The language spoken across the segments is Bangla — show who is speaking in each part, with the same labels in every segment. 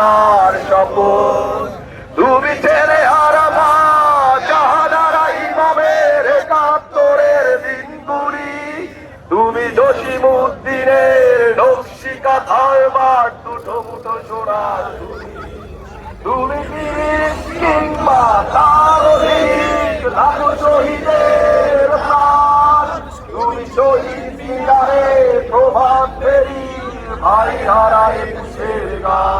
Speaker 1: বাঁচার শপথ। তুমি ছেলে হারা মা, জাহানারা ইমামের একাত্তরের তুমি জসিমুদ্দিনের নকশি কাঁথায় মার দুটো মুঠো সোনার তুমি তুমি শহীদ প্রভাত ভাই হারায় গান।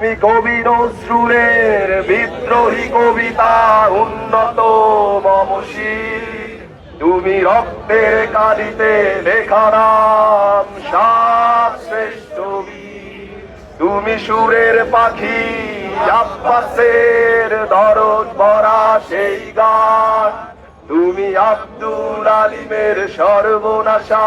Speaker 1: তুমি কবি নজরুলের বিদ্রোহী কবিতা উন্নত মমশীল তুমি রক্তের কালিতে লেখা নাম সাত শ্রেষ্ঠ তুমি সুরের পাখি, আব্বাসের দরদ ভরা সেই গান। তুমি আব্দুল আলিমের সর্বনাশা,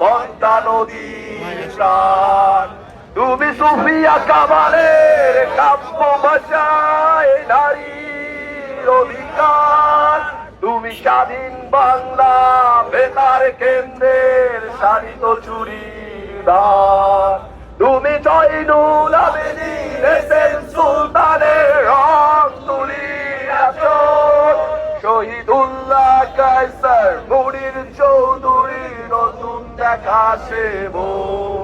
Speaker 1: পদ্মা নদীর প্রাণ। তুমি সুফিয়া কামালের কাব্য ভাষায় নারীর অধিকার। তুমি স্বাধীন বাংলা বেতার কেন্দ্রের সারিত চুরিদার তুমি জয়নুল আবেদিন সুলতানের রং তুলি শহীদুল্লাহ কায়সার মুড়ির চৌধুরী নতুন দেখা সে মোর।